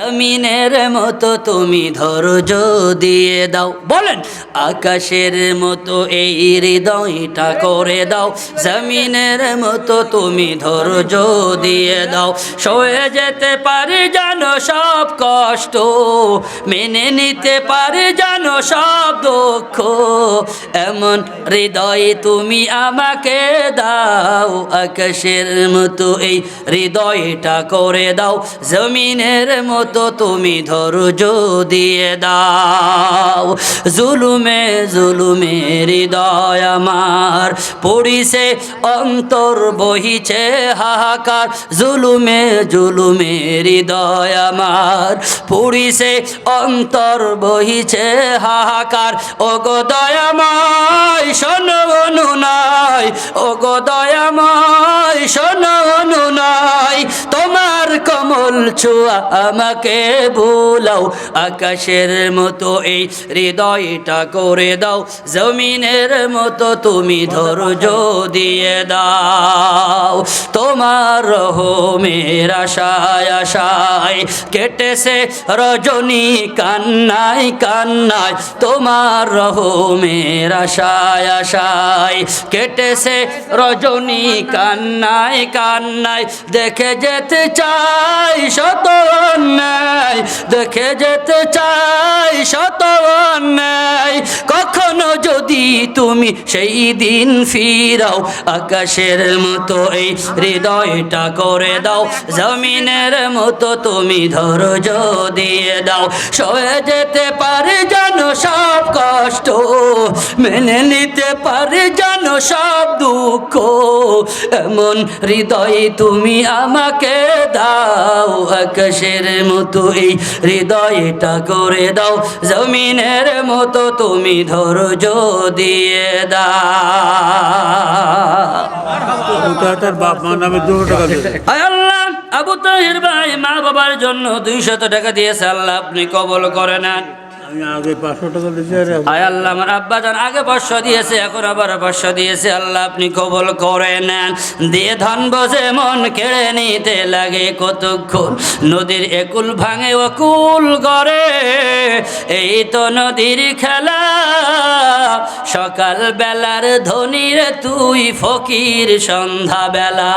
জমিনের মতো তুমি ধৈর্য দিয়ে দাও। বলেন, আকাশের মতো এই হৃদয়টা করে দাও। জমিনের মতো তুমি ধৈর্য দিয়ে দাও। সয়ে যেতে পারে জানো সব কষ্ট, মেনে নিতে পারে জানো সব দুঃখ। এমন হৃদয় তুমি আমাকে দাও, আকাশের মতো এই হৃদয়টা করে দাও। জমিনের মতো তুমি ধৈর্য দিয়ে দাও। জুলুমে জুলুমে হৃদয় আমার পড়িছে, অন্তর বহিছে হাহাকার। জুলুমে জুলুমে হৃদয় আমার পড়িছে, অন্তর বহিছে হাহাকার। ও গো দয়াময়, শোনো অনুনয় ও গো দয়াময়, শোনো অনুনয় তোমার ছোঁয়া আমাকে ভুলাও, আকাশের মতো এই হৃদয়টা করে দাও, জমিনের মতো তুমি ধরো দিয়ে দাও। তোমার রহমের আশায় আশায় কেটেছে রজনী কান্নায় কান্নায়, তোমার রহমের আশায় আশায় কেটেছে রজনী কান্নায় কান্নায়, দেখে যেতে চাই শত দেখে যেতে চাই শত কখনো তুমি সেই দিন ফিরাও, আকাশের মতো এই হৃদয়টা করে দাও, জমিনের মতো তুমি ধৈর্য দিয়ে দাও সয়ে যেতে পারে কষ্ট মেনে নিতে পারে যেন সব দুঃখ। এমন হৃদয় তুমি আমাকে দাও আকাশের মতো এই হৃদয়টা করে দাও জমিনের মতো তুমি ধৈর্য দিয়ে দাও। বাপ মার নামে দুশো টাকা আল্লাহ আবু তাহির ভাই মা বাবার জন্য দুইশত টাকা দিয়েছে আল্লাহ আপনি কবল করে নেন। আয় আল্লাহ, আমার আব্বা জান আগে পাঁচশো দিয়েছে, এখন আবার পাঁচশো দিয়েছে। আল্লাহ, আপনি কবল করে নেন। দিয়ে ধন বসে মন কেড়ে নিতে লাগে কতক্ষণ? নদীর একুল ভাঙে, অকুল করে এই তো নদীর খেলা। সকাল বেলার ধনির তুই ফকির সন্ধ্যা বেলা